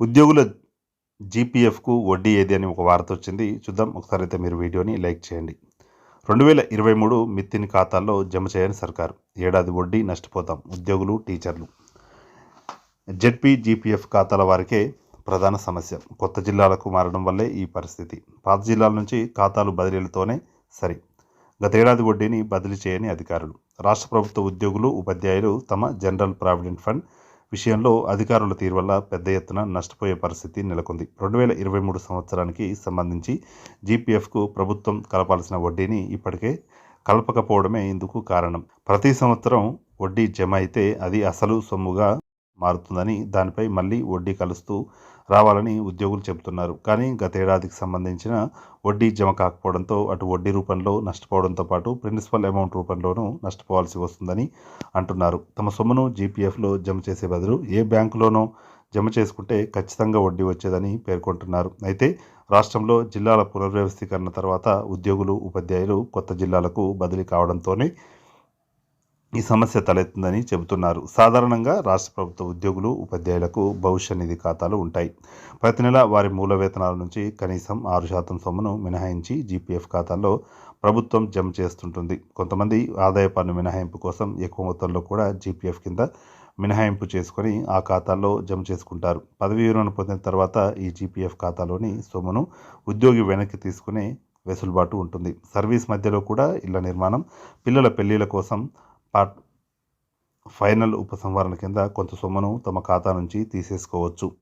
ఉద్యోగుల జీపీఎఫ్కు వడ్డీ ఏది అని ఒక వార్త వచ్చింది. చూద్దాం. ఒకసారి అయితే మీరు వీడియోని లైక్ చేయండి. రెండు వేల ఇరవై మూడు మిత్తిని ఖాతాల్లో జమ చేయని సర్కారు. ఏడాది వడ్డీ నష్టపోతాం. ఉద్యోగులు టీచర్లు. జెడ్పీ జీపీఎఫ్ ఖాతాల వారికే ప్రధాన సమస్య. కొత్త జిల్లాలకు మారడం వల్లే ఈ పరిస్థితి. పాత జిల్లాల నుంచి ఖాతాలు బదిలీలతోనే సరి. గతేడాది వడ్డీని బదిలీ చేయని అధికారులు. రాష్ట్ర ప్రభుత్వ ఉద్యోగులు ఉపాధ్యాయులు తమ జనరల్ ప్రావిడెంట్ ఫండ్ విషయంలో అధికారుల తీరు వల్ల పెద్ద ఎత్తున నష్టపోయే పరిస్థితి నెలకొంది. రెండు వేల ఇరవై మూడు సంవత్సరానికి సంబంధించి జీపీఎఫ్కు ప్రభుత్వం కలపాల్సిన వడ్డీని ఇప్పటికే కలపకపోవడమే ఇందుకు కారణం. ప్రతి సంవత్సరం వడ్డీ జమ అయితే అది అసలు సొమ్ముగా మారుతుందని దానిపై మళ్ళీ వడ్డీ కలుస్తూ రావాలని ఉద్యోగులు చెబుతున్నారు. కానీ గతేడాదికి సంబంధించిన వడ్డీ జమ కాకపోవడంతో అటు వడ్డీ రూపంలో నష్టపోవడంతో పాటు ప్రిన్సిపల్ అమౌంట్ రూపంలోనూ నష్టపోవాల్సి వస్తుందని అంటున్నారు. తమ సొమ్మును జీపీఎఫ్లో జమ చేసే బదులు ఏ బ్యాంకులోనో జమ చేసుకుంటే ఖచ్చితంగా వడ్డీ వచ్చేదని పేర్కొంటున్నారు. అయితే రాష్ట్రంలో జిల్లాల పునర్వ్యవస్థీకరణ తర్వాత ఉద్యోగులు ఉపాధ్యాయులు కొత్త జిల్లాలకు బదిలీ కావడంతోనే ఈ సమస్య తలెత్తుందని చెబుతున్నారు. సాధారణంగా రాష్ట్ర ప్రభుత్వ ఉద్యోగులు ఉపాధ్యాయులకు భవిష్య నిధి ఖాతాలు ఉంటాయి. ప్రతి నెల వారి మూల వేతనాల నుంచి కనీసం ఆరు శాతం సొమ్మును మినహాయించి జీపీఎఫ్ ఖాతాల్లో ప్రభుత్వం జమ చేస్తుంటుంది. కొంతమంది ఆదాయ పన్ను మినహాయింపు కోసం ఎక్కువ మొత్తంలో కూడా జీపీఎఫ్ కింద మినహాయింపు చేసుకొని ఆ ఖాతాల్లో జమ చేసుకుంటారు. పదవీ విరమణ పొందిన తర్వాత ఈ జీపీఎఫ్ ఖాతాలోని సొమ్మును ఉద్యోగి వెనక్కి తీసుకునే వెసులుబాటు ఉంటుంది. సర్వీస్ మధ్యలో కూడా ఇళ్ళ నిర్మాణం పిల్లల పెళ్ళిళ్ళ కోసం పార్ట్ ఫైనల్ ఉపసంహరణ కింద కొంత సొమ్మును తమ ఖాతా నుంచి తీసేసుకోవచ్చు.